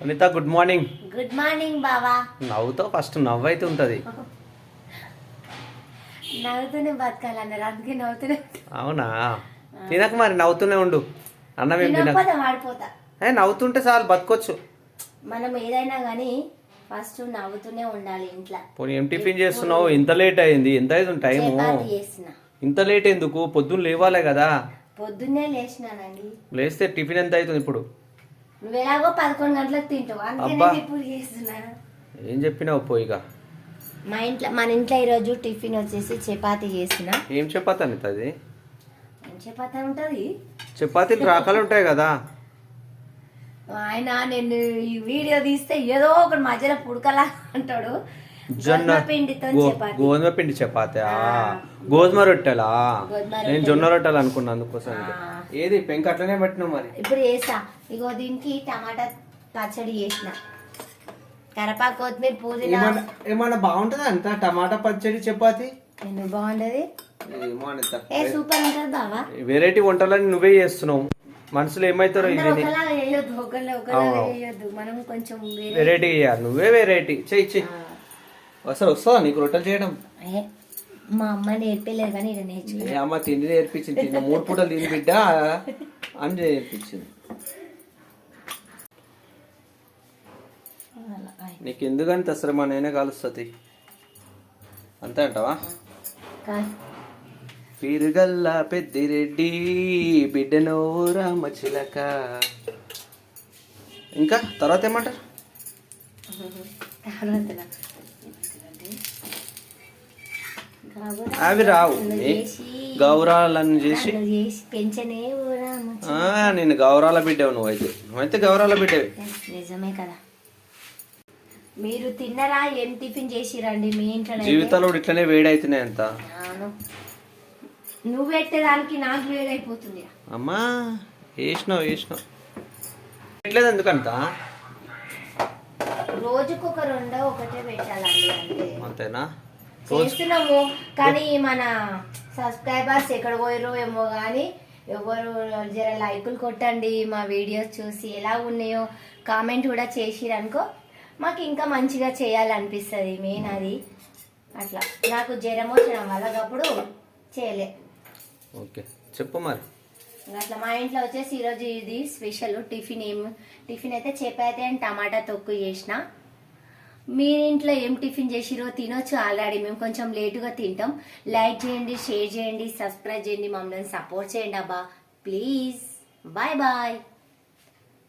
Anitha good morning good morning బావా. నవ్వుతావు first నవ్వు అయితే ఉంటుంది. నవ్వుతూనే బతకాలన్నారు అందుకే నవ్వుతూనే అవునా? తినక మరి నవ్వుతూనే ఉండు. అన్నం ఏం తినక. ఏ నవ్వుతుంటే చాలు బతకొచ్చు. మనం ఏదైనా కానీ ఫస్ట్ నవ్వుతూనే ఉండాలి ఇంట్లో. పోనీ ఏం టిఫిన్ చేస్తున్నావు? ఇంత లేట్ అయింది. ఎంత అయింది చేసిన. ఇంత లేట్ ఎందుకు? పొద్దున్న లేవాలే కదా. పొద్దున్నే లేచినానండి. లేస్తే టిఫిన్ ఎంత అవుతుంది ఇప్పుడు? నువ్వు ఎలాగో పదకొండు గంటలకు తింటావు. అందుకే అబ్బా. నేను ఇప్పుడు చేస్తున్నాను ఏం చెప్పినావు పోయిగా మా ఇంట్లో మన ఇంట్లో ఈరోజు టిఫిన్ వచ్చేసి చపాతి చేసిన ఏం చపాతి అనిత అది? ఏం చపాతి ఉంటుంది చపాతీలు రకాలు ఉంటాయి కదా. ఆయన నేను ఈ వీడియో తీస్తే ఏదో ఒకటి మధ్యలో పుడకలా అంటాడు. జొన్న గోధుమ పిండి చపాతా. గోధుమ రొట్టెలా? నేను జొన్న రొట్టెలు అనుకున్నా అందుకోసం. ఏది? పెంక అట్లనే పట్టినావు మరి. ఇప్పుడు చేసా ఇగో దీనికి టమాటా పచ్చడి చేసిన. కరపాకు కొత్తిమీర పుదీనా. ఏమన్నా బాగుంటుందా అంత? టమాటా పచ్చడి చపాతి? ఎందుకు ఏ సూపర్ ఉంటుంది బావా. వెరైటీ వంటలని నువ్వే చేస్తున్నావు. మనుషులు ఏమవుతారో అందరూ ఇది మనం కొంచెం వెరైటీ చేయాలి. నువ్వే వెరైటీ చెయ్యి చెయ్యి అసలు వస్తుందా నీకు రొట్టెలు చేయడం? మా అమ్మ నేర్పలేదు కానీ ఇక్కడ నేర్చుకున్నా. ఏ అమ్మ తిండి నేర్పించింది తిన్న మూడు పూటలు తిని బిడ్డ? అని నేర్పించింది. నీకు ఎందుకంత శ్రమ? నేనే కలుస్తుంది. అంతే అంటావా. పిరుగల్లా పెద్దిరెడ్డి బిడ్డనో రామచిలక ఇంకా తర్వాత ఏమంటారు? అవి రావు. గౌరాలను చేసి? నేను గౌరాల బిడ్డవు నువ్వైతే. నువ్వైతే గౌరాల బిడ్డవి. నిజమే కదా. మీరు తిన్నరా ఏం టిఫిన్ చేసిరండి మీ ఇంట్లో జీవితాలు ఇట్లనే వేడవుతున్నాయి అంత. నువ్వు పెట్టేదానికి నాకు వేడైపోతుంది. అమ్మా వేసినావు వేసినావు. పెట్టలేదు ఎందుకంత? రోజుకు ఒక రెండో ఒకటే పెట్టాలండి అంతే. అంతేనా? చేస్తున్నాము. కానీ మన సబ్స్క్రైబర్స్ ఎక్కడ పోయారో ఏమో కానీ ఎవరు జర లైకులు కొట్టండి మా వీడియోస్ చూసి ఎలా ఉన్నాయో కామెంట్ కూడా చేసిరనుకో మాకు ఇంకా మంచిగా చేయాలనిపిస్తుంది మెయిన్ అది. అట్లా. నాకు జ్వరం వచ్చిన వల్ల అప్పుడు చేయలే. ఓకే. చెప్పు మరి. అట్లా మా ఇంట్లో వచ్చేసి ఈరోజు ఇది స్పెషల్ టిఫిన్ ఏం టిఫిన్ అయితే చపాతి అండ్ టమాటా తొక్కు చేసిన. మీ ఇంట్లో ఏం టిఫిన్ చేసిరో తినొచ్చు ఆల్రెడీ. మేము కొంచెం లేటుగా తింటాం. లైక్ చేయండి షేర్ చేయండి సబ్స్క్రైబ్ చేయండి. మమ్మల్ని సపోర్ట్ చేయండి అబ్బా. ప్లీజ్. Bye bye.